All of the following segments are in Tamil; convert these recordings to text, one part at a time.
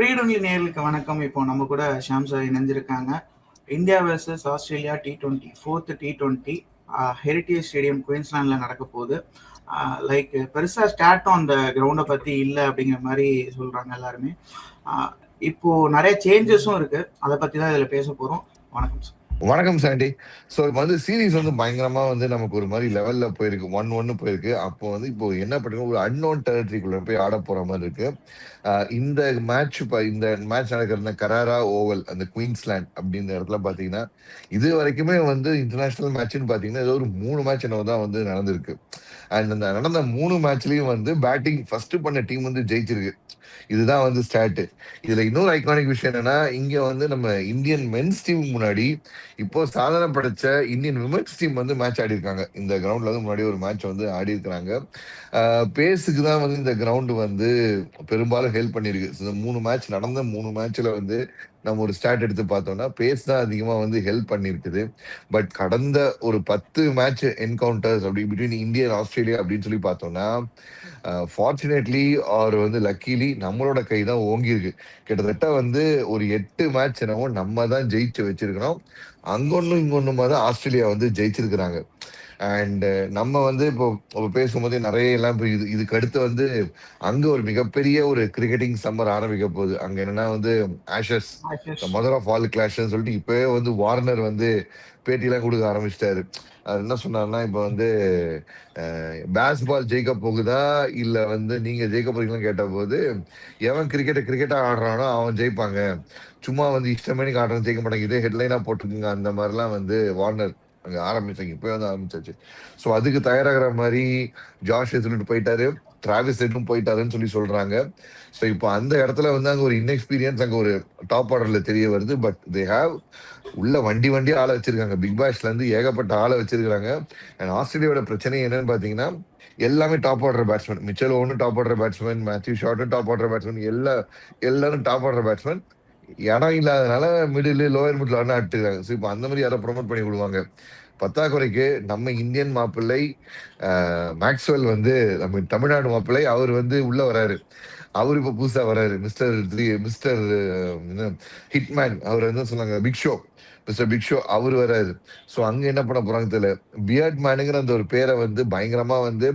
கிரீடொன்லி நேர்களுக்கு வணக்கம். இப்போ நம்ம கூட ஷாம் சார் இணைஞ்சிருக்காங்க. India versus Australia T twenty fourth T twenty heritage stadium குயின்ஸ்லாண்டில் நடக்க போகுது. லைக் பெருசாக ஸ்டார்ட்டும் அந்த கிரவுண்டை பற்றி இல்லை அப்படிங்கிற மாதிரி சொல்கிறாங்க எல்லாருமே. இப்போது இப்போ நிறைய சேஞ்சஸும் இருக்குது அதை பற்றி தான் இதில் பேச போகிறோம் வணக்கம் சார் வணக்கம் சாண்டி ஸோ இப்போ வந்து சீரீஸ் வந்து பயங்கரமா வந்து நமக்கு ஒரு மாதிரி லெவல்ல போயிருக்கு. ஒன் ஒன்னு போயிருக்கு. அப்போ வந்து இப்போ என்ன பண்ணுங்க ஒரு அன்னோன் டெரிட்டரிக்குள்ள போய் ஆட போற மாதிரி இருக்கு. இந்த மேட்ச் இந்த மேட்ச் நடக்கிற கராரா ஓவல் அந்த குயின்ஸ்லாண்ட் அப்படின்ற இடத்துல பார்த்தீங்கன்னா இது வரைக்குமே வந்து இன்டர்நேஷனல் மேட்ச்னு பார்த்தீங்கன்னா ஏதோ ஒரு மூணு மேட்ச் என்னவோ தான் வந்து நடந்திருக்கு. அண்ட் அந்த நடந்த மூணு மேட்ச்லயும் வந்து பேட்டிங் ஃபர்ஸ்ட் பண்ண டீம் வந்து ஜெயிச்சிருக்கு. இதுதான் வந்து ஸ்டாட்டு இதுல இன்னொரு ஐகானிக் விஷயம் என்னன்னா இங்க வந்து நம்ம இந்தியன் மென்ஸ் டீம் முன்னாடி இப்போ சாதனை படைச்ச இந்தியன் விமென்ஸ் டீம் வந்து மேட்ச் ஆடி இருக்காங்க இந்த கிரவுண்ட்ல வந்து முன்னாடி ஒரு மேட்ச் வந்து ஆடி இருக்கிறாங்க பேஸுக்கு தான் வந்து இந்த கிரவுண்ட் வந்து பெரும்பாலும் ஹெல்ப் பண்ணியிருக்கு இந்த மூணு மேட்ச் நடந்த மூணு மேட்ச்ல வந்து நம்ம ஒரு ஸ்டார்ட் எடுத்து பார்த்தோம்னா பேஸ் தான் அதிகமாக வந்து ஹெல்ப் பண்ணியிருக்குது பட் கடந்த ஒரு பத்து மேட்ச் என்கவுண்டர்ஸ் அப்படி பிட்வீன் இந்தியா ஆஸ்திரேலியா அப்படின்னு சொல்லி பார்த்தோம்னா ஃபார்ச்சுனேட்லி ஆர் வந்து லக்கிலி நம்மளோட கை தான் ஓங்கியிருக்கு. கிட்டத்தட்ட வந்து ஒரு எட்டு மேட்ச் என்னவோ நம்ம தான் ஜெயிச்சு வச்சிருக்கிறோம் அங்கொன்னும் இங்கொன்னுமா தான் ஆஸ்திரேலியா வந்து ஜெயிச்சிருக்கிறாங்க. அண்ட் நம்ம வந்து இப்போ பேசும்போது நிறைய எல்லாம் இது இதுக்கு அடுத்து வந்து அங்க ஒரு மிகப்பெரிய ஒரு கிரிக்கெட்டிங் சம்மர் ஆரம்பிக்க போகுது. அங்க என்னன்னா வந்து ஆஷஸ் மதர் ஆஃப் ஆல் கிளாஷ்னு சொல்லிட்டு இப்பவே வந்து வார்னர் வந்து பேட்டிலாம் கொடுக்க ஆரம்பிச்சிட்டாரு. அது என்ன சொன்னாருன்னா இப்போ வந்து பேஸ் பால் ஜெயிக்க போகுதா? இல்ல வந்து நீங்க ஜெயிக்க போறீங்களான்னு கேட்ட போது எவன் கிரிக்கெட்டை கிரிக்கெட்டா ஆடுறானோ அவன் ஜெயிப்பாங்க. சும்மா வந்து இஷ்டமேனிக்கு ஆடுறவன் ஜெயிக்க மாட்டாங்க. இதே ஹெட்லைனா போட்டுருக்குங்க. அந்த மாதிரிலாம் வந்து வார்னர் அங்க ஆரம்பிச்சாங்க. இப்போ வந்து ஆரம்பிச்சாச்சு. ஸோ அதுக்கு தயாராகிற மாதிரி ஜாஷ் சொல்லிட்டு போயிட்டாரு. டிராவிஸ் எட்டும் போயிட்டாருன்னு சொல்லி சொல்றாங்க. ஸோ இப்போ அந்த இடத்துல வந்து அங்க ஒரு இன்எக்ஸ்பீரியன்ஸ் அங்க ஒரு டாப் ஆர்டர்ல தெரிய வருது. பட் தே ஹாவ் உள்ள வண்டி வண்டி ஆளை வச்சிருக்காங்க. பிக் பாஷ்ல இருந்து ஏகப்பட்ட ஆளை வச்சிருக்காங்க அண்ட் ஆஸ்திரேலியாவோட பிரச்சனை என்னன்னு பாத்தீங்கன்னா எல்லாமே டாப் ஆர்டர் பேட்ஸ்மேன் மிச்சல் ஒன்னு டாப் ஆர்டர் பேட்ஸ்மேன் மேத்யூ ஷார்ட்டும் டாப் ஆர்டர் பேட்ஸ்மேன் எல்லா எல்லாரும் டாப் ஆர்டர் பேட்ஸ்மேன் இடம் இல்லாதனால மிடில் லோயர் மிடில் ஆடினா ஆட்டுறாங்க ஸோ இப்போ அந்த மாதிரி யாரை ப்ரொமோட் பண்ணி விடுவாங்க. பத்தாக்குறைக்கு நம்ம இந்தியன் மாப்பிள்ளை மேக்ஸ்வெல் வந்து நம்ம தமிழ்நாடு மாப்பிள்ளை அவர் வந்து உள்ள வராரு. அவர் இப்போ புதுசாக வராரு. மிஸ்டர் மிஸ்டர் ஹிட்மேன் அவர் என்ன சொன்னாங்க? Big show mister big show அவர் வராரு. ஸோ அங்கே என்ன பண்ண போறாங்க தெரியல. பியர்ட் மேனுங்கிற அந்த ஒரு பேரை வந்து பயங்கரமாக வந்து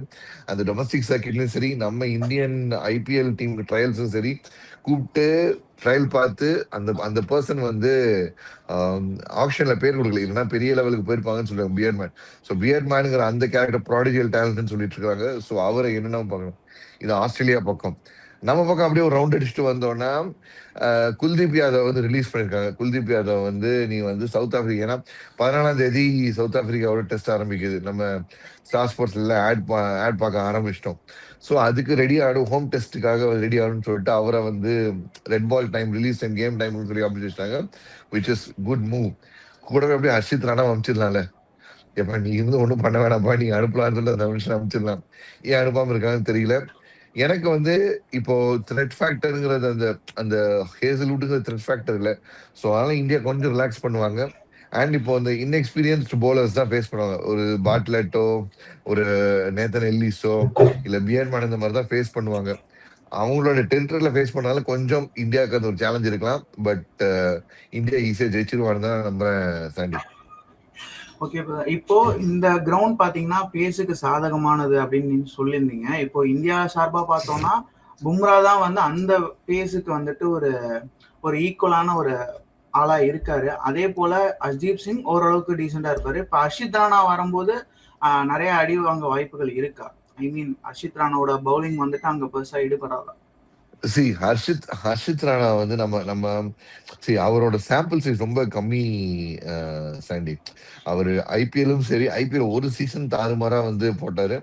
அந்த டொமஸ்டிக் சர்க்கிட்லையும் சரி நம்ம இந்தியன் ஐபிஎல் டீம் ட்ரையல்ஸும் சரி கூப்பிட்டு ட்ரையல் பார்த்து அந்த அந்த பர்சன் வந்து um, ஆப்ஷனில் பேர் கொடுக்கல. இல்லைன்னா பெரிய லெவலுக்கு போயிருப்பாங்கன்னு சொல்லுவாங்க பியர்மேன் ஸோ பியர்மேனுங்கிற அந்த கேரக்டர் ப்ராடிஜியல் டேலண்ட்னு சொல்லிட்டு இருக்காங்க. ஸோ அவரை என்னென்ன பார்க்கணும். இது ஆஸ்திரேலியா பக்கம். நம்ம பக்கம் அப்படியே ஒரு ரவுண்ட் அடிச்சுட்டு வந்தோம்னா குல்தீப் யாதவ் வந்து ரிலீஸ் பண்ணிருக்காங்க. குல்தீப் யாதவ் வந்து நீ வந்து சவுத் ஆப்பிரிக்கா ஏன்னா பதினாலாம் தேதி சவுத் ஆப்பிரிக்காவோட டெஸ்ட் ஆரம்பிக்குது. நம்ம ஸ்டார் ஸ்போர்ட்ஸ்ல ஆட் ஆட் பார்க்க ஆரம்பிச்சிட்டோம். ஸோ அதுக்கு ரெடி ஆடும் ஹோம் டெஸ்ட்டுக்காக ரெடி ஆகணும்னு சொல்லிட்டு அவரை வந்து red ball time release and game டைம்னு சொல்லி அமைச்சிட்டாங்க விச் இஸ் குட் மூவ் கூடவே அப்படியே ஹர்ஷித் ராணா அமைச்சிடலாம்ல. எப்ப நீ இருந்து ஒன்றும் பண்ண வேணாம்ப்பா நீ அனுப்பலாம்னு சொல்லி அந்த மனுஷன் அமைச்சிடலாம். ஏன் அனுப்பாம இருக்காங்கன்னு தெரியல. எனக்கு வந்து இப்போ த்ரெட் ஃபேக்டருங்கிறது அந்த அந்த ஹேசல்வுட்டுங்கிற த்ரெட் ஃபேக்டர் இல்லை. ஸோ அதனால இந்தியா கொஞ்சம் ரிலாக்ஸ் பண்ணுவாங்க. அண்ட் இப்போ அந்த இன்எக்ஸ்பீரியன்ஸ்டு போலர்ஸ் தான் ஃபேஸ் பண்ணுவாங்க. ஒரு பாட்லெட்டோ ஒரு நேத்தன் எல்லிஸோ இல்லை பியர் மேன் இந்த மாதிரி தான் ஃபேஸ் பண்ணுவாங்க. அவங்களோட டெரிட்டரியில ஃபேஸ் பண்ணாலும் கொஞ்சம் இந்தியாவுக்கு அந்த ஒரு சேலஞ்ச் இருக்கலாம். பட் இந்தியா ஈஸியாக ஜெயிச்சிருவான்னு தான் நம்புறேன் சாண்டி. ஓகே இப்போ இந்த கிரவுண்ட் பாத்தீங்கன்னா பேஸுக்கு சாதகமானது அப்படின்னு நீங்க சொல்லியிருந்தீங்க. இப்போ இந்தியா சார்பா பார்த்தோம்னா பும்ரா தான் வந்து அந்த பேஸுக்கு வந்துட்டு ஒரு ஒரு ஈக்குவலான ஒரு ஆளா இருக்காரு. அதே போல அஜீப் சிங் ஓரளவுக்கு டீசெண்டா இருப்பாரு. இப்ப அர்ஷித் ராணா வரும்போது நிறைய அடி வாங்க வாய்ப்புகள் இருக்கா? ஐ மீன் அர்ஷித் ராணாவோட பவுலிங் வந்துட்டு அங்க பெருசா ஈடுபடாதான் சி ஹர்ஷித் ஹர்ஷித் ராணா வந்து நம்ம நம்ம சி அவரோட சாம்பிள் சைஸ் ரொம்ப கம்மி சாண்டி அவர் ஐபிஎல்லும் சரி ஐபிஎல் ஒரு சீசன் தாறுமாறா வந்து போட்டாரு.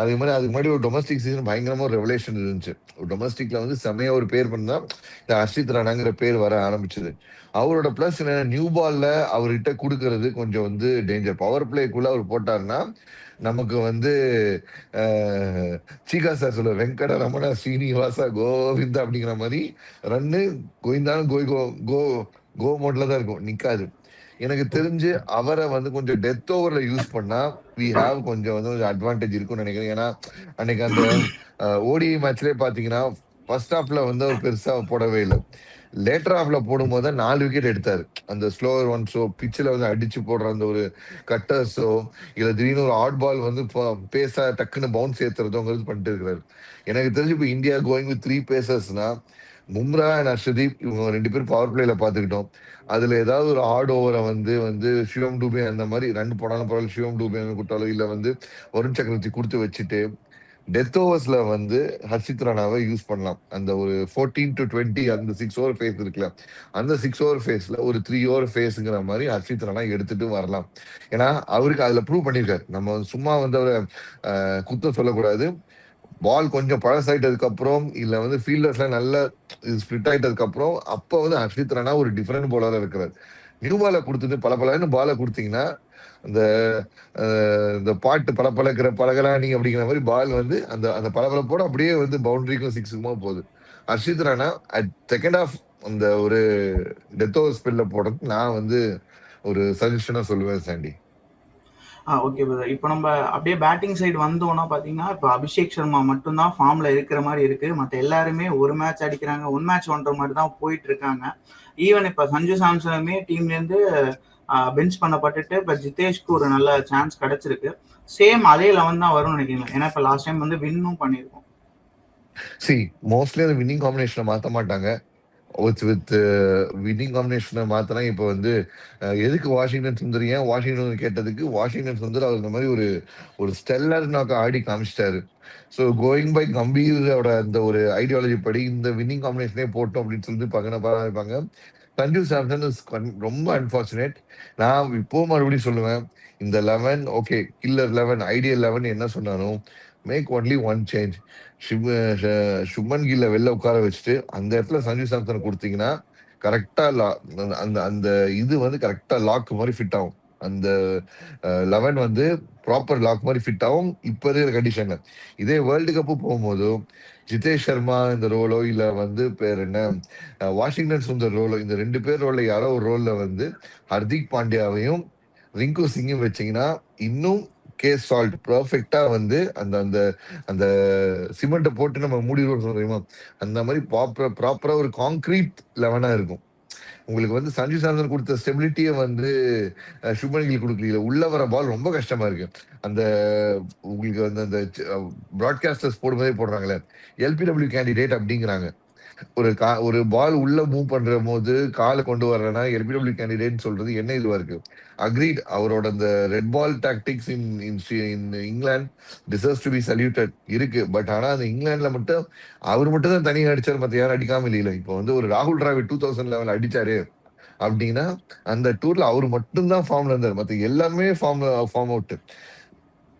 அதே மாதிரி அதுக்கு முன்னாடி ஒரு டொமஸ்டிக் சீசன் பயங்கரமா ஒரு ரெவலேஷன் இருந்துச்சு. டொமஸ்டிக்ல வந்து செமையா ஒரு பேர் பண்ணா இந்த ஹர்ஷித் ராணாங்கிற பேர் வர ஆரம்பிச்சது. அவரோட பிளஸ் என்ன நியூ பால்ல அவர்கிட்ட கொடுக்கறது கொஞ்சம் வந்து டேஞ்சர் பவர் பிளேக்குள்ள அவர் போட்டாருன்னா நமக்கு வந்து சீகா சார் சொல்ல வெங்கட ரமணா ஸ்ரீனிவாசா கோவிந்தா அப்படிங்கிற மாதிரி ரன்னு கோவிந்தாலும் கோய் கோ கோ கோ மோட்ல தான் இருக்கும் நிக்காது. எனக்கு தெரிஞ்சு அவரை வந்து கொஞ்சம் டெத் ஓவர்ல யூஸ் பண்ணா வி ஹாவ் கொஞ்சம் வந்து கொஞ்சம் அட்வான்டேஜ் இருக்கும்னு நினைக்கிறேன். ஏன்னா அன்னைக்கு அந்த ஓடி மேட்ச்லயே பாத்தீங்கன்னா ஃபர்ஸ்ட் ஹாஃப்ல வந்து அவர் பெருசா போடவே இல்லை. லேட்டர் போடும் போடும்போது தான் நாலு விக்கெட் எடுத்தாரு. அந்த ஸ்லோவர் ஒன்ஸோ பிச்சில் வந்து அடிச்சு போடுற அந்த ஒரு கட்டர்ஸோ இல்லை திடீர்னு ஒரு ஆட் பால் வந்து பேச டக்குன்னு பவுன்ஸ் ஏற்றுறதோங்கிறது பண்ணிட்டு இருக்கிறாரு எனக்கு தெரிஞ்சு இப்போ இந்தியா கோயிங் வித் த்ரீ பேசர்ஸ்னா மும்ரா அண்ட் ஹர்ஷதீப் இவங்க ரெண்டு பேரும் பவர் பிளேல பார்த்துக்கிட்டோம் அதுல ஏதாவது ஒரு ஆட் ஓவரை வந்து வந்து சிவம் டூபே அந்த மாதிரி ரெண்டு போனாலும் பரவாயில்ல சிவம் டூபே கொடுத்தாலும் இல்லை வந்து வருண் சக்கரவர்த்தி கொடுத்து வச்சுட்டு டெத் ஓவர்ஸ்ல வந்து ஹர்ஷித் ராணாவை யூஸ் பண்ணலாம். அந்த ஒரு ஃபோர்டீன் டு டுவெண்ட்டி அந்த சிக்ஸ் ஓவர் ஃபேஸ் இருக்குல்ல. அந்த சிக்ஸ் ஓவர் ஃபேஸ்ல ஒரு த்ரீ ஓவர் ஃபேஸுங்கிற மாதிரி ஹர்ஷித் ராணா எடுத்துட்டு வரலாம். ஏன்னா அவருக்கு அதுல ப்ரூவ் பண்ணியிருக்காரு. நம்ம சும்மா வந்து அவரை குத்தம் சொல்லக்கூடாது. பால் கொஞ்சம் பழசாயிட்டதுக்கு அப்புறம் இல்ல வந்து ஃபீல்டர்ஸ்ல நல்ல ஸ்பிளிட் ஆயிட்டதுக்கு அப்புறம் அப்ப வந்து ஹர்ஷித் ராணா ஒரு டிஃபரெண்ட் போலரா இருக்கிறார். நிருபாலை பாலை கொடுத்துட்டு பல பலன்னு பாலை கொடுத்தீங்கன்னா அந்த இந்த பாட்டு பளபளக்கிற பழகலானி அப்படிங்கிற மாதிரி பால் வந்து அந்த அந்த பளபளப்போட அப்படியே வந்து பவுண்டரிக்கும் சிக்ஸுக்குமா போகுது. Harshit Rana at second half அந்த ஒரு டெத் ஓவர் ஸ்பெல்ல போடுறது நான் வந்து ஒரு சஜஷனா சொல்லுவேன் சாண்டி. ஆ ஓகே பிரதர் இப்போ நம்ம அப்படியே பேட்டிங் சைடு வந்தோம்னா பார்த்தீங்கன்னா இப்போ அபிஷேக் சர்மா மட்டும்தான் ஃபார்மில் இருக்கிற மாதிரி இருக்குது மற்ற எல்லாருமே ஒரு மேட்ச் அடிக்கிறாங்க ஒன் மேட்ச் ஒன்ற மாதிரி தான் போயிட்டு இருக்காங்க ஈவன் இப்போ சஞ்சு சாம்சனுமே டீம்லேருந்து பெஞ்ச் பண்ணப்பட்டுட்டு இப்போ ஜிதேஷ்க்கு ஒரு நல்ல சான்ஸ் கிடைச்சிருக்கு. சேம் அதே லெவன் தான் வரும்னு நினைக்கிறேன் ஏன்னா இப்போ லாஸ்ட் டைம் வந்து வின்னும் பண்ணியிருக்கோம் சி மோஸ்ட்லி அந்த வின்னிங் காம்பினேஷனை மாற்ற மாட்டாங்க. வித் வித் வின்னிங் காம்பினேஷனை மாத்தினா இப்போ வந்து எதுக்கு வாஷிங்டன் சுந்தர்? ஏன் வாஷிங்டன் கேட்டதுக்கு வாஷிங்டன் சுந்தர் அவர் இந்த மாதிரி ஒரு ஒரு ஸ்டெல்லர் நாக்கு ஆடி காமிச்சிட்டாரு. ஸோ கோயிங் பை கம்பீரோட அந்த ஒரு ஐடியாலஜி படி இந்த வின்னிங் காம்பினேஷனே போட்டோம் அப்படின்னு சொல்லிட்டு பக்கன பாருப்பாங்க சஞ்சு சாம்சன் இஸ் ரொம்ப அன்பார்ச்சுனேட் நான் இப்போ மறுபடியும் சொல்லுவேன் இந்த eleven okay killer eleven ideal eleven என்ன சொன்னாலும் make only one change Shub Shubman கில்ல வெளில உட்கார வச்சுட்டு அந்த இடத்துல சஞ்சு சாம்சன் கொடுத்தீங்கன்னா கரெக்டா அந்த அந்த இது வந்து கரெக்டா லாக் மாதிரி ஃபிட் ஆகும். அந்த லெவன் வந்து ப்ராப்பர் லாக் மாதிரி ஃபிட் ஆகும் இப்போ இருக்கிற கண்டிஷன்ல இதே வேர்ல்டு கப்பு போகும்போதும் ஜிதேஷ் சர்மா இந்த ரோலோ இல்ல வந்து பேர் என்ன வாஷிங்டன் சுந்தர் ரோலோ இந்த ரெண்டு பேர் ரோல்ல யாரோ ஒரு ரோல்ல வந்து ஹர்திக் பாண்டியாவையும் ரிங்கு சிங்கும் வச்சீங்கன்னா இன்னும் கேஸ் சால்ட் பர்ஃபெக்டா வந்து அந்த அந்த அந்த சிமெண்ட்டை போட்டு நம்ம மூடிடுவோம் தெரியுமா? அந்த மாதிரி ப்ராப்பரா ப்ராப்பரா ஒரு கான்கிரீட் லெவனா இருக்கும். உங்களுக்கு வந்து சஞ்சு சாந்தன் கொடுத்த ஸ்டெபிலிட்டியை வந்து சுப்மணிகள் சுப்மன் கொடுக்கல உள்ள வர பால் ரொம்ப கஷ்டமா இருக்கு. அந்த உங்களுக்கு வந்து அந்த ப்ராட்காஸ்டர்ஸ் போடும்போதே போடுறாங்களே. எல்பிடபிள்யூ கேண்டிடேட் அப்படிங்கிறாங்க. ஒரு கா ஒரு பால் உள்ள மூவ் பண்ற போது காலை கொண்டு வர்றேன்னா எல்பிடபிள்யூ கேண்டிடேட் சொல்றது என்ன இதுவா இருக்கு? அக்ரீட் அவரோட அந்த red ball tactics in in England deserves to be saluted இருக்கு. பட் ஆனா அந்த இங்கிலாந்துல மட்டும் அவர் மட்டும் தான் தனியாக அடிச்சார் மத்த யாரும் அடிக்காம இல்லையில. இப்போ வந்து ஒரு ராகுல் டிராவிட் டூ தௌசண்ட் லெவல் அடிச்சாரு அப்படின்னா அந்த டூர்ல அவர் மட்டும்தான் ஃபார்ம்ல இருந்தார். மத்த எல்லாமே ஃபார்ம் ஃபார்ம் அவுட்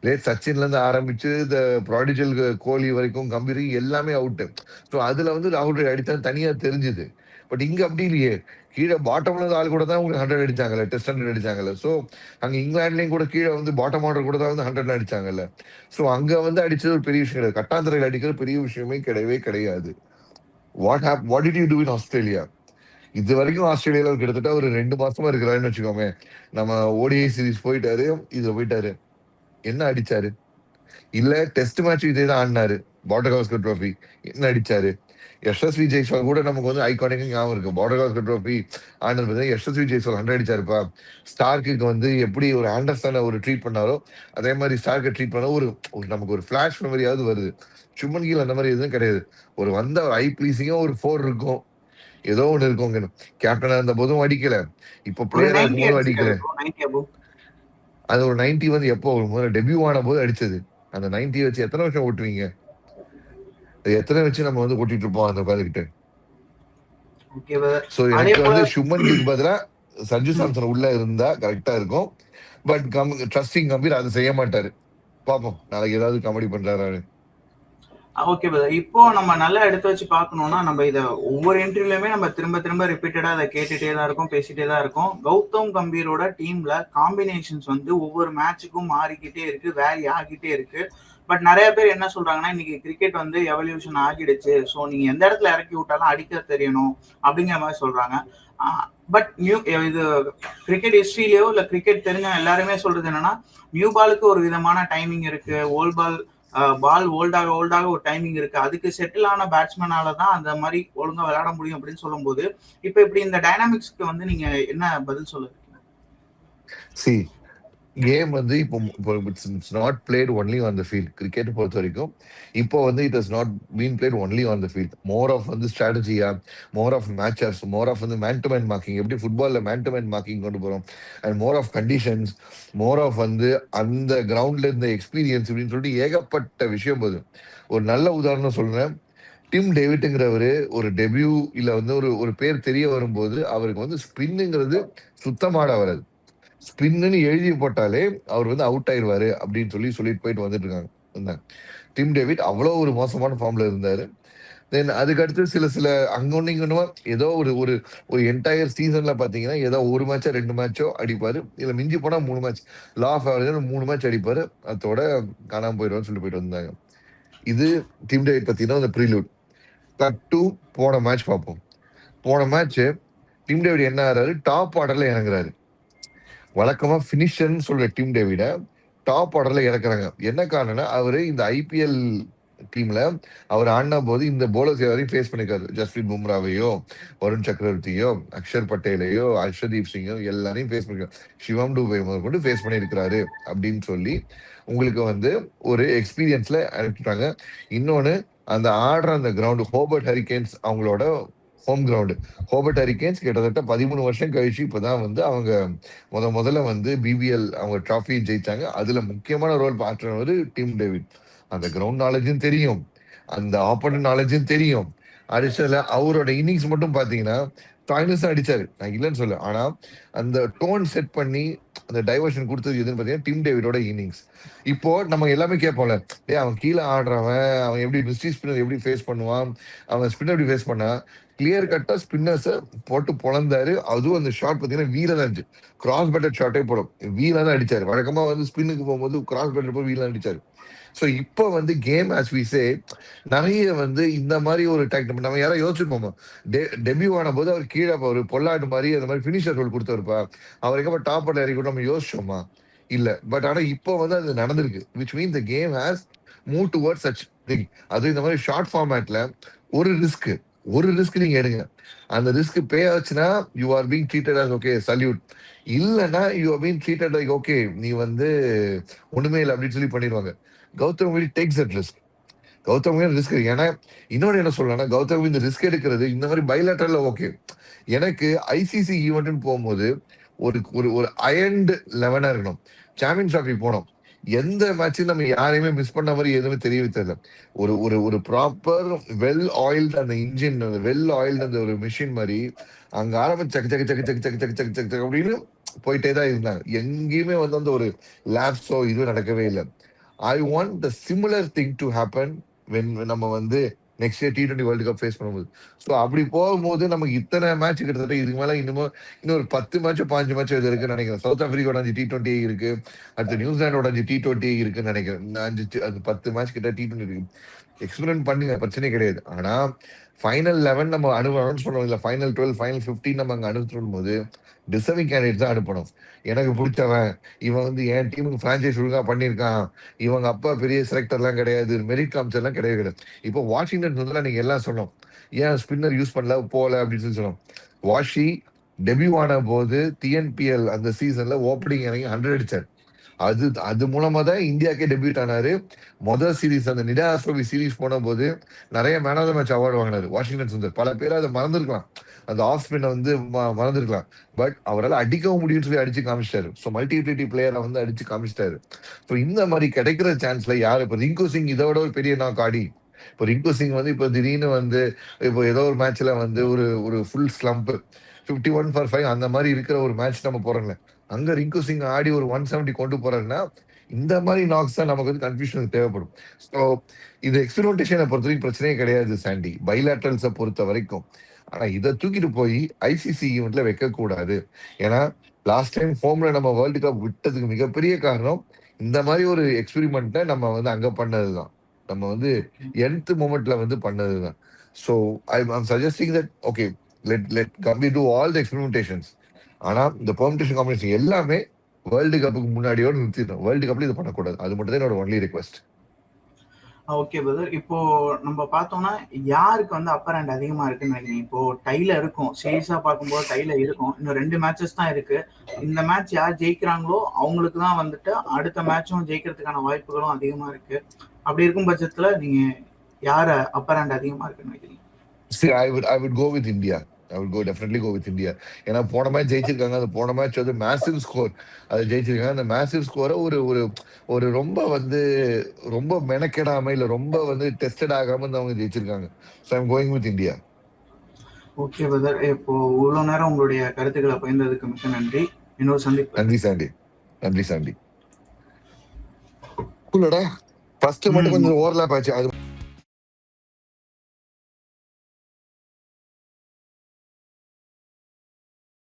லேட் சச்சின்ல இருந்து ஆரம்பிச்சு இந்த ப்ராடிஜல் கோலி வரைக்கும் கம்பீரி எல்லாமே அவுட்டு ஸோ அதுல வந்து ராகுல் டிராவிட் தனியாக தனியா தெரிஞ்சுது. பட் இங்க அப்படி இல்லையே. கீழே பாட்டம்ல இருந்து ஆள் கூட தான் உங்களுக்கு ஹண்ட்ரட் அடிச்சாங்கல்ல டெஸ்ட் ஹண்ட்ரட் அடிச்சாங்கல்ல. ஸோ அங்க இங்கிலாந்துலயும் கூட கீழே வந்து பாட்டம் ஆர்டர் கூட தான் வந்து ஹண்ட்ரட் அடிச்சாங்கல்ல. ஸோ அங்க வந்து அடிச்சது ஒரு பெரிய விஷயம் கிடையாது. கட்டாந்தரையில் அடிக்கிறது பெரிய விஷயமே கிடையவே கிடையாது. What have what did you do in Australia இது வரைக்கும் ஆஸ்திரேலியாவில் கிட்டத்தட்ட ஒரு ரெண்டு மாசமா இருக்கிறாருன்னு வச்சுக்கோமே. நம்ம ஓடிஐ சீரிஸ் போயிட்டாரு இதுல போயிட்டாரு. என்ன அடிச்சாரு? இல்ல டெஸ்ட் மேட்ச் இதே தான் ஆடினாரு. காஸ்கர் ட்ரோஃபி என்ன அடிச்சாரு? யஷஸ்வி ஜெய்ஸ்வால் கூட நமக்கு வந்து ஐகானிக் ஞாபகம் இருக்கு. பார்டர் காஸ்கர் ட்ரோஃபி ஆனது பார்த்தீங்கன்னா யஷஸ்வி ஜெய்ஸ்வால் ஹண்ட்ரட் அடிச்சாருப்பா. ஸ்டார்க்கு வந்து எப்படி ஒரு ஆண்டர்ஸ்டான ஒரு ட்ரீட் பண்ணாரோ அதே மாதிரி ஸ்டார்க்கை ட்ரீட் பண்ண ஒரு ஒரு நமக்கு ஒரு ஃபிளாஷ் மெமரியாவது வருது. சுமன் கீழ் அந்த மாதிரி எதுவும் கிடையாது. ஒரு வந்த ஐ ப்ளீஸிங்கும் ஒரு ஃபோர் இருக்கும். ஏதோ ஒண்ணு இருக்கும். கேப்டனா இருந்த போதும் அடிக்கல. இப்ப ஒரு பிளேயரா போதும் அடிக்கல. அது ஒரு 90 வந்து எப்போ முதல்ல டெபியூ ஆன போது அடிச்சது அந்த 90 வச்சு எத்தனை வருஷம் ஓட்டுவீங்க? எத்தனை வச்சு நம்ம வந்து ஓட்டிட்டு இருப்போம் அந்த உட்காந்துக்கிட்டு சோ எனக்கு வந்து சுமன் கில் பதிலா சஞ்சு சாம்சன் உள்ள இருந்தா கரெக்டா இருக்கும். பட் கம் ட்ரஸ்டிங் கம்பீர் அதை செய்ய மாட்டாரு. பாப்போம் நாளைக்கு ஏதாவது காமெடி பண்றாரு ஓகே பிரதர் இப்போ நம்ம நல்லா எடுத்து வச்சு பார்க்கணும்னா நம்ம இதை ஒவ்வொரு இன்டர்வியூலயுமே நம்ம திரும்ப திரும்ப ரிப்பீட்டடா அதை கேட்டுட்டே தான் இருக்கும் பேசிட்டே தான் இருக்கும். கௌதம் கம்பீரோட டீம்ல காம்பினேஷன்ஸ் வந்து ஒவ்வொரு மேட்சுக்கும் மாறிக்கிட்டே இருக்கு வேரி ஆகிட்டே இருக்கு. பட் நிறைய பேர் என்ன சொல்றாங்கன்னா இன்னைக்கு கிரிக்கெட் வந்து எவல்யூஷன் ஆகிடுச்சு. ஸோ நீங்க எந்த இடத்துல இறக்கி விட்டாலும் அடிக்க தெரியணும் அப்படிங்கிற மாதிரி சொல்றாங்க. பட் நியூ இது கிரிக்கெட் ஹிஸ்ட்ரியிலயோ இல்ல கிரிக்கெட் தெரிஞ்ச எல்லாருமே சொல்றது என்னன்னா நியூ பாலுக்கு ஒரு விதமான டைமிங் இருக்கு. ஓல்ட் பால் பால் ஓல்டாக ஓல்டாக ஒரு டைமிங் இருக்கு. அதுக்கு செட்டில் ஆன பேட்ஸ்மேனால தான் அந்த மாதிரி ஒழுங்கா விளையாட முடியும் அப்படின்னு சொல்லும்போது இப்போ இப்படி இந்த டைனாமிக்ஸ்க்கு வந்து நீங்க என்ன பதில் சொல்லுங்க சி கேம் வந்து இப்போ it's not played only on the field cricket பொறுத்த வரைக்கும் இப்போ வந்து it is not been played only on the field more of வந்து ஸ்ட்ராட்டஜியா more of matches more of வந்து மேன் டு மேன் மார்க்கிங் எப்படி ஃபுட்பாலில் மேன் டு மேன் மார்க்கிங் கொண்டு போகிறோம் and more of conditions more of வந்து அந்த கிரவுண்ட்ல இருந்த எக்ஸ்பீரியன்ஸ் அப்படின்னு சொல்லிட்டு ஏகப்பட்ட விஷயம் போது ஒரு நல்ல உதாரணம் சொல்றேன். டிம் டேவிட்டுங்கிறவர் ஒரு டெபியூ இல்லை வந்து ஒரு ஒரு பேர் தெரிய வரும்போது அவருக்கு வந்து ஸ்பின்னுங்கிறது சுத்தமாட வராது ஸ்பின்னு எழுதி போட்டாலே அவர் வந்து அவுட் ஆயிடுவாரு அப்படின்னு சொல்லி சொல்லிட்டு போயிட்டு வந்துட்டு இருக்காங்க. இருந்தாங்க டிம் டேவிட் அவ்வளோ ஒரு மோசமான ஃபார்ம்ல இருந்தாரு. தென் அதுக்கடுத்து சில சில அங்கொன்னு இங்கொன்னுமா ஏதோ ஒரு ஒரு ஒரு என்டையர் சீசன்ல பாத்தீங்கன்னா ஏதோ ஒரு மேட்சோ ரெண்டு மேட்சோ அடிப்பாரு. இல்ல மிஞ்சி போனா மூணு மேட்ச் லா ஆஃப் ஆவரேஜ் மூணு மேட்ச் அடிப்பாரு. அதோட காணாம போயிடுவான்னு சொல்லி போயிட்டு வந்தாங்க. இது டிம் டேவிட் பத்தினா அந்த ப்ரீலூட் கட் டூ போன மேட்ச் பார்ப்போம். போன மேட்ச் டிம் டேவிட் என்ன ஆறாரு டாப் ஆர்டர்ல இறங்குறாரு. வழக்கமாக ஃபினிஷர்னு சொல்ற டீம் டேவிட டாப் ஆர்டர்ல இறக்குறாங்க. என்ன காரணம்னா அவர் இந்த ஐபிஎல் டீம்ல அவர் ஆடின போது இந்த போலர்ஸ் யாரையும் ஃபேஸ் பண்ணிக்காரு ஜஸ்பிரீத் பும்ராவையோ வருண் சக்கரவர்த்தியோ அக்ஷர் பட்டேலையோ அர்ஷதீப் சிங்கோ எல்லாரையும் ஃபேஸ் பண்ணிருக்காரு சிவம் டூபை முதற்கொண்டு ஃபேஸ் பண்ணியிருக்கிறாரு அப்படின்னு சொல்லி உங்களுக்கு வந்து ஒரு எக்ஸ்பீரியன்ஸ்ல அனுப்பிட்டாங்க இன்னொன்று அந்த ஆடுற அந்த கிரவுண்டு ஹோபர்ட் ஹரிகேன்ஸ் அவங்களோட ஹோம் கிரவுண்டு ஹோபர்ட் ஹரிகேன்ஸ் கிட்டத்தட்ட பதிமூணு வருஷம் கழிச்சு இப்போ தான் வந்து அவங்க முத முதல்ல வந்து பிபிஎல் அவங்க ட்ராஃபி ஜெயித்தாங்க அதில் முக்கியமான ரோல் ஆற்றுறவர் டீம் டேவிட். அந்த கிரவுண்ட் நாலேஜும் தெரியும். அந்த ஆப்போனன்ட் நாலேஜும் தெரியும். அடிச்சதுல அவரோட இன்னிங்ஸ் மட்டும் பார்த்தீங்கன்னா ஃபைனல்ஸ் அடிச்சாரு. நான் இல்லைன்னு சொல்ல ஆனா அந்த டோன் செட் பண்ணி அந்த டைவர்ஷன் கொடுத்தது எதுன்னு பார்த்தீங்கன்னா டிம் டேவிடோட இன்னிங்ஸ் இப்போ நம்ம எல்லாமே கேட்போம்ல ஏ அவன் கீழே ஆடுறவன் அவன் எப்படி மிஸ்டி ஸ்பின்னர் எப்படி ஃபேஸ் பண்ணுவான் அவன் ஸ்பின்னர் எப்படி ஃபேஸ் பண்ணா? கிளியர் கட்டா ஸ்பின்னர்ஸை போட்டு பொழந்தாரு. அதுவும் அந்த ஷாட் பார்த்தீங்கன்னா வீல தான் இருந்துச்சு கிராஸ் பெட்டர் ஷாட்டே போடும். வீல தான் அடிச்சாரு. வழக்கமா வந்து ஸ்பின்னுக்கு போகும்போது கிராஸ் பெட்டர் போய் வீல அடிச்சாரு. ஸோ இப்போ வந்து கேம் ஆஸ் வி சே நிறைய வந்து இந்த மாதிரி ஒரு டேக் நம்ம யாரும் யோசிச்சிருப்போமா. டெ டெபியூ ஆன போது அவர் கீழே ஒரு பொல்லாட்டு மாதிரி அந்த மாதிரி ஃபினிஷர் ரோல் கொடுத்துருப்பா அவர் எங்கே டாப் பண்ண இறக்கி நம்ம யோசிச்சோமா? இல்லை. பட் ஆனால் இப்போ வந்து அது நடந்திருக்கு. Which mean the game has move toward such thing அது இந்த மாதிரி ஷார்ட் ஃபார்மேட்டில் ஒரு ரிஸ்க் ஒரு ரிஸ்க் நீங்க எடுங்க. அந்த ரிஸ்க் பே ஆச்சுன்னா you are being treated as okay salute இல்லைன்னா you are being treated like okay நீ வந்து ஒண்ணுமே இல்லை அப்படின்னு சொல்லி பண்ணிடுவாங்க. Gautam will takes at risk Gautam risk ஏன்னா இன்னொன்று என்ன சொல்லலாம் கௌதம் இந்த ரிஸ்க் எடுக்கிறது இந்த மாதிரி பைலாட்டர்ல ஓகே எனக்கு ஐசிசி ஈவெண்ட்னு போகும்போது ஒரு ஒரு ஒரு அயன்டு லெவனாக இருக்கணும். சாம்பியன் ட்ராஃபி போனோம் எந்த மேட்சும் நம்ம யாரையுமே மிஸ் பண்ண மாதிரி எதுவுமே தெரியவே தெரியல ஒரு ஒரு ஒரு ப்ராப்பர் வெல் ஆயில்டு அந்த இன்ஜின் அந்த வெல் ஆயில்டு அந்த ஒரு மிஷின் மாதிரி அங்க ஆரம்பிச்சு சக்கு சக்கு சக்கு சக்கு சக்கு சக்கு சக்கு சக்கு அப்படின்னு போயிட்டே தான் இருந்தாங்க. எங்கேயுமே வந்து அந்த ஒரு லேப்ஸோ இதுவும் நடக்கவே இல்லை. I want the similar thing to happen when நம்ம வந்து next year T twenty world cup face பண்ணும்போது. ஸோ அப்படி போகும்போது நமக்கு இத்தனை மேட்ச் கிட்டத்தட்ட இதுக்கு மேலே இன்னமும் இன்னும் ஒரு பத்து மேட்ச் பாஞ்சு மேட்ச் இது இருக்குன்னு நினைக்கிறேன். சவுத் ஆஃப்ரிக்கா அஞ்சு டி டுவெண்ட்டி இருக்கு. அடுத்து நியூசிலாண்டோட அஞ்சு டி டுவெண்ட்டி இருக்குன்னு நினைக்கிறேன். அஞ்சு அது பத்து மேட்ச் கிட்ட டி டுவெண்ட்டி இருக்கு. எக்ஸ்பெரிமெண்ட் பண்ணுங்க பிரச்சனை கிடையாது. ஆனா ஃபைனல் லெவன் நம்ம அனுபவம்னு சொல்றோம் இல்லை ஃபைனல் டுவெல் ஃபைனல் ஃபிஃப்டீன் நம்ம அங்கே அனுப்பிச்சிடும் போது டிசர்விங் கேண்டிடேட் தான் அனுப்பணும். எனக்கு பிடிச்சவன் இவன் வந்து என் டீமுக்கு ஃப்ரான்ச்சைஸ் ஒழுங்காக பண்ணியிருக்கான். இவங்க அப்பா பெரிய செலக்டர்லாம் கிடையாது மெரிட் காம்ச்சர்லாம் கிடையவே கிடையாது. இப்போ வாஷிங்டன் வந்து நீங்கள் எல்லாம் சொன்னோம் ஏன் ஸ்பின்னர் யூஸ் பண்ணல போகல அப்படின்னு சொல்லி சொன்னோம். வாஷி டெபியூ ஆன போது டிஎன்பிஎல் அந்த சீசனில் ஓப்பனிங் இறங்கி ஹண்ட்ரட் அடிச்சார். அது அது மூலமா தான் இந்தியாக்கே டெபியூட் ஆனாரு. மொதல் சீரீஸ் அந்த நிடா சீரீஸ் போன போது நிறைய man of the match award வாங்கினாரு வாஷிங்டன் சுந்தர். பல பேர் அதை மறந்துருக்கலாம். அந்த ஆஃப் ஸ்பின்னை வந்து மறந்துருக்கலாம். பட் அவரால் அடிக்கவும் முடியும்னு சொல்லி அடிச்சு காமிச்சிட்டாரு. ஸோ மல்டிபிலிட்டி பிளேயரை வந்து அடிச்சு காமிச்சிட்டாரு. ஸோ இந்த மாதிரி கிடைக்கிற சான்ஸ்ல யார்? இப்போ ரிங்கு சிங் இதை விட ஒரு பெரிய நான் காடி இப்போ ரிங்கு சிங் வந்து இப்போ திடீர்னு வந்து இப்போ ஏதோ ஒரு மேட்ச்ல வந்து ஒரு ஒரு full slump fifty one for five அந்த மாதிரி இருக்கிற ஒரு மேட்ச் நம்ம போறோம்ல. அங்க ரிங்கு சிங் ஆடி ஒரு ஒன் செவன்டி கொண்டு போறாருன்னா இந்த மாதிரி நாக்ஸ் தான் நமக்கு வந்து கன்ஃபியூஷன் தேவைப்படும். ஸோ இது எக்ஸ்பெரிமெண்டேஷனை பொறுத்த வரைக்கும் பிரச்சனையே கிடையாது சாண்டி. பைலாட்டரல்ஸை பொறுத்த வரைக்கும். ஆனா இதை தூக்கிட்டு போய் ஐசிசி ஈவெண்ட்ல வைக்க கூடாது ஏன்னா லாஸ்ட் டைம் ஹோம்ல நம்ம வேர்ல்டு கப் விட்டதுக்கு மிகப்பெரிய காரணம் இந்த மாதிரி ஒரு எக்ஸ்பெரிமெண்ட்டை நம்ம வந்து அங்க பண்ணதுதான். நம்ம வந்து என்த் மூமெண்ட்ல வந்து பண்ணதுதான். So I I'm suggesting that okay let let come by to all the experimentations ஆனால் இந்த பெர்மிட்டேஷன் காம்பினேஷன் எல்லாமே வேர்ல்டு கப்புக்கு முன்னாடியோட நிறுத்திடணும். வேர்ல்டு கப்ல இது பண்ணக்கூடாது. அது மட்டும் தான் என்னோட ஒன்லி ரிக்வஸ்ட் ஓகே பிரதர் இப்போ நம்ம பார்த்தோம்னா யாருக்கு வந்து அப்பர் ஹேண்ட் அதிகமா இருக்குன்னு நினைக்கிறீங்க? இப்போ டைல இருக்கும். சீரியஸா பார்க்கும்போது டைல இருக்கும். இன்னும் ரெண்டு மேட்சஸ் தான் இருக்கு. இந்த மேட்ச் யார் ஜெயிக்கிறாங்களோ அவங்களுக்கு தான் வந்துட்டு அடுத்த மேட்சும் ஜெயிக்கிறதுக்கான வாய்ப்புகளும் அதிகமா இருக்கு. அப்படி இருக்கும் பட்சத்துல நீங்க யார அப்பர் ஹேண்ட் அதிகமா இருக்குன்னு நினைக்கிறீங்க? See, I would I would go with India. I would go definitely go with India. ஏன்னா போன மேட்ச் ஜெயிச்சிருக்காங்க. அந்த போன மேட்ச் வந்து மேசிவ் ஸ்கோர் அது ஜெயிச்சிருக்காங்க. அந்த மேசிவ் ஸ்கோரை ஒரு ஒரு ஒரு ரொம்ப வந்து ரொம்ப மெனக்கெடாம இல்ல ரொம்ப வந்து டெஸ்டட் ஆகாம அவங்க ஜெயிச்சிருக்காங்க. So I'm going with India okay brother இப்போ இவ்வளவு நேரம் உங்களுடைய கருத்துக்களை பகிர்ந்ததுக்கு மிக்க நன்றி. இன்னொரு சந்திப்பு. நன்றி சாண்டி. நன்றி சாண்டி. ஃபர்ஸ்ட் மட்டும். கொஞ்சம் ஓவர்லாப் ஆச்சு. அது